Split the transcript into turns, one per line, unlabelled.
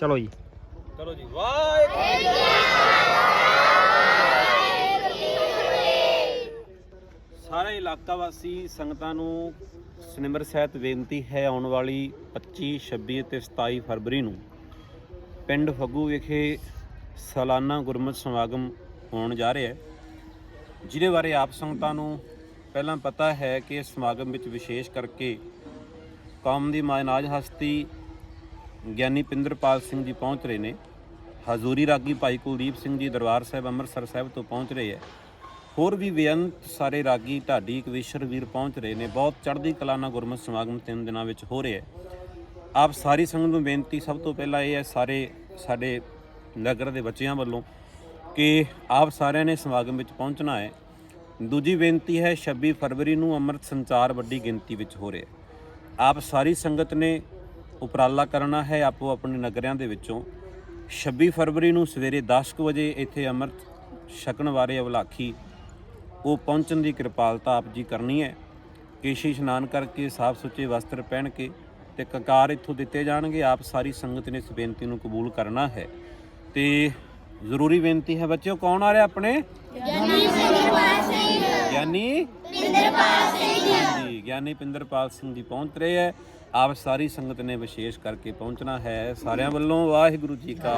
ਚਲੋ ਜੀ।
ਚਲੋ ਜੀ, ਵਾਹਿਗੁਰੂ। ਸਾਰੇ ਇਲਾਕਾ ਵਾਸੀ ਸੰਗਤਾਂ ਨੂੰ ਸਨਿਮਰ ਸਹਿਤ ਬੇਨਤੀ ਹੈ, ਆਉਣ ਵਾਲੀ 25 26 ਅਤੇ 27 ਫਰਵਰੀ ਨੂੰ ਪਿੰਡ ਫੱਗੂ ਵਿਖੇ ਸਾਲਾਨਾ ਗੁਰਮਤਿ ਸਮਾਗਮ ਹੋਣ ਜਾ ਰਿਹਾ ਹੈ। ਜਿਹਦੇ ਬਾਰੇ ਆਪ ਸੰਗਤਾਂ ਨੂੰ ਪਹਿਲਾਂ ਪਤਾ ਹੈ ਕਿ ਇਸ ਸਮਾਗਮ ਵਿੱਚ ਵਿਸ਼ੇਸ਼ ਕਰਕੇ ਕੌਮ ਦੀ ਮਾਇਨਾਜ ਹਸਤੀ ਗਿਆਨੀ ਪਿੰਦਰਪਾਲ ਸਿੰਘ ਜੀ ਪਹੁੰਚ ਰਹੇ ਨੇ। ਹਜ਼ੂਰੀ ਰਾਗੀ ਭਾਈ ਕੁਲਦੀਪ ਸਿੰਘ ਜੀ ਦਰਬਾਰ ਸਾਹਿਬ ਅੰਮ੍ਰਿਤਸਰ ਸਾਹਿਬ ਤੋਂ ਪਹੁੰਚ ਰਹੇ ਹੈ। ਹੋਰ ਵੀ ਬੇਅੰਤ ਸਾਰੇ ਰਾਗੀ ਢਾਡੀ ਕਵੀਸ਼ਰ ਵੀਰ ਪਹੁੰਚ ਰਹੇ ਨੇ। ਬਹੁਤ ਚੜ੍ਹਦੀ ਕਲਾ ਨਾਲ ਗੁਰਮਤਿ ਸਮਾਗਮ ਤਿੰਨ ਦਿਨਾਂ ਵਿੱਚ ਹੋ ਰਿਹਾ ਹੈ। ਆਪ ਸਾਰੀ ਸੰਗਤ ਨੂੰ ਬੇਨਤੀ ਸਭ ਤੋਂ ਪਹਿਲਾਂ ਇਹ ਹੈ ਸਾਰੇ ਸਾਡੇ ਨਗਰ ਦੇ ਬੱਚਿਆਂ ਵੱਲੋਂ ਕਿ ਆਪ ਸਾਰਿਆਂ ਨੇ ਸਮਾਗਮ ਵਿੱਚ ਪਹੁੰਚਣਾ ਹੈ। ਦੂਜੀ ਬੇਨਤੀ ਹੈ 26 ਫਰਵਰੀ ਨੂੰ ਅੰਮ੍ਰਿਤ ਸੰਚਾਰ ਵੱਡੀ ਗਿਣਤੀ ਵਿੱਚ ਹੋ ਰਿਹਾ ਆਪ ਸਾਰੀ ਸੰਗਤ ਨੇ ਉਪਰਾਲਾ ਕਰਨਾ ਹੈ ਆਪੋ ਆਪਣੇ ਨਗਰਿਆਂ ਦੇ ਵਿੱਚੋਂ। 26 ਫਰਵਰੀ ਨੂੰ ਸਵੇਰੇ 10 ਕੁ ਵਜੇ ਇੱਥੇ ਅੰਮ੍ਰਿਤ ਛਕਣ ਵਾਲੇ ਅਵਲਾਖੀ, ਉਹ ਪਹੁੰਚਣ ਦੀ ਕਿਰਪਾਲਤਾ ਆਪ ਜੀ ਕਰਨੀ ਹੈ। ਕੇਸ਼ੀ ਇਸ਼ਨਾਨ ਕਰਕੇ ਸਾਫ਼ ਸੁੱਚੇ ਵਸਤਰ ਪਹਿਨ ਕੇ ਤੇ ਕਕਾਰ ਇੱਥੋਂ ਦਿੱਤੇ ਜਾਣਗੇ। ਆਪ ਸਾਰੀ ਸੰਗਤ ਨੇ ਇਸ ਬੇਨਤੀ ਨੂੰ ਕਬੂਲ ਕਰਨਾ ਹੈ। ਤੇ ਜ਼ਰੂਰੀ ਬੇਨਤੀ ਹੈ ਬੱਚਿਓ, ਕੌਣ ਆ ਰਿਹਾ ਆਪਣੇ? ਗਿਆਨੀ ਪਿੰਦਰਪਾਲ ਸਿੰਘ ਜੀ, ਗਿਆਨੀ ਪਿੰਦਰਪਾਲ ਸਿੰਘ ਜੀ ਪਹੁੰਚ ਰਹੇ ਹੈ। ਆਪ ਸਾਰੀ ਸੰਗਤ ਨੇ ਵਿਸ਼ੇਸ਼ ਕਰਕੇ ਪਹੁੰਚਣਾ ਹੈ। ਸਾਰਿਆਂ ਵੱਲੋਂ ਵਾਹਿਗੁਰੂ ਜੀ ਕਾ